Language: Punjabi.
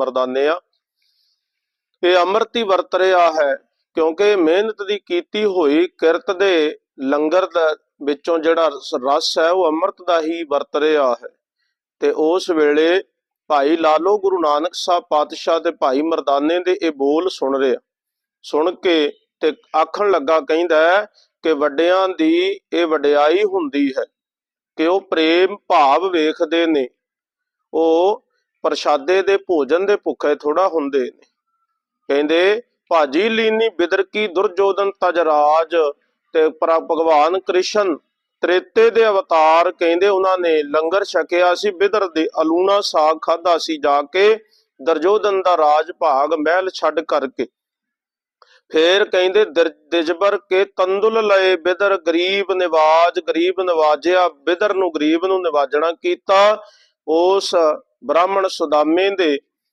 ਮਰਦਾਨੇ ਆ। ਇਹ ਅੰਮ੍ਰਿਤ ਵਰਤ ਰਿਹਾ ਹੈ, ਕਿਉਂਕਿ ਮਿਹਨਤ ਦੀ ਕੀਤੀ ਹੋਈ ਕਿਰਤ ਦੇ ਲੰਗਰ ਦਾ ਵਿੱਚੋਂ ਜਿਹੜਾ ਰਸ- ਹੈ, ਉਹ ਅੰਮ੍ਰਿਤ ਦਾ ਹੀ ਵਰਤ ਰਿਹਾ ਹੈ। ਤੇ ਉਸ ਵੇਲੇ ਭਾਈ ਲਾਲੋ ਗੁਰੂ ਨਾਨਕ ਸਾਹਿਬ ਪਾਤਸ਼ਾਹ ਤੇ ਭਾਈ ਮਰਦਾਨੇ ਦੇ ਇਹ ਬੋਲ ਸੁਣ ਰਿਹਾ। ਸੁਣ ਕੇ ਤੇ ਆਖਣ ਲੱਗਾ, ਕਹਿੰਦਾ ਹੈ ਕਿ ਵੱਡਿਆਂ ਦੀ ਇਹ ਵਡਿਆਈ ਹੁੰਦੀ ਹੈ ਕਿ ਉਹ ਪ੍ਰੇਮ ਭਾਵ ਵੇਖਦੇ ਨੇ। ਉਹ ਪ੍ਰਸ਼ਾਦੇ ਦੇ ਭੋਜਨ ਦੇ ਭੁੱਖੇ ਥੋੜਾ ਹੁੰਦੇ ਨੇ। ਕਹਿੰਦੇ, ਭਾਜੀ ਲੀਨੀ ਬਿਦਰ ਦੁਰਜੋਧਨ ਤਜਰਾਜ ਤੇ ਭਗਵਾਨ ਕ੍ਰਿਸ਼ਨ ਤ੍ਰੇਤੇ ਦੇ ਅਵਤਾਰ ਕਹਿੰਦੇ ਉਹਨਾਂ ਨੇ ਲੰਗਰ ਛਕਿਆ ਸੀ, ਬਿਦਰ ਦੇ ਅਲੂਣਾ ਸਾਗ ਖਾਦਾ ਸੀ ਜਾ ਕੇ ਦਰਜੋਧਨ ਦਾ ਰਾਜ ਭਾਗ ਮਹਿਲ ਛੱਡ ਕਰਕੇ। ਫੇਰ ਕਹਿੰਦੇ ਦਿਜਬਰ ਕੇ ਤੰਦੁਲ ਲਏ ਬਿਦਰ, ਗਰੀਬ ਨਿਵਾਜ, ਗਰੀਬ ਨਿਵਾਜਿਆ, ਬਿਦਰ ਨੂੰ ਗਰੀਬ ਨੂੰ ਨਿਵਾਜਣਾ ਕੀਤਾ, ਉਸ ਬ੍ਰਾਹਮਣ ਸੁਦਾਮੇ ਦੇ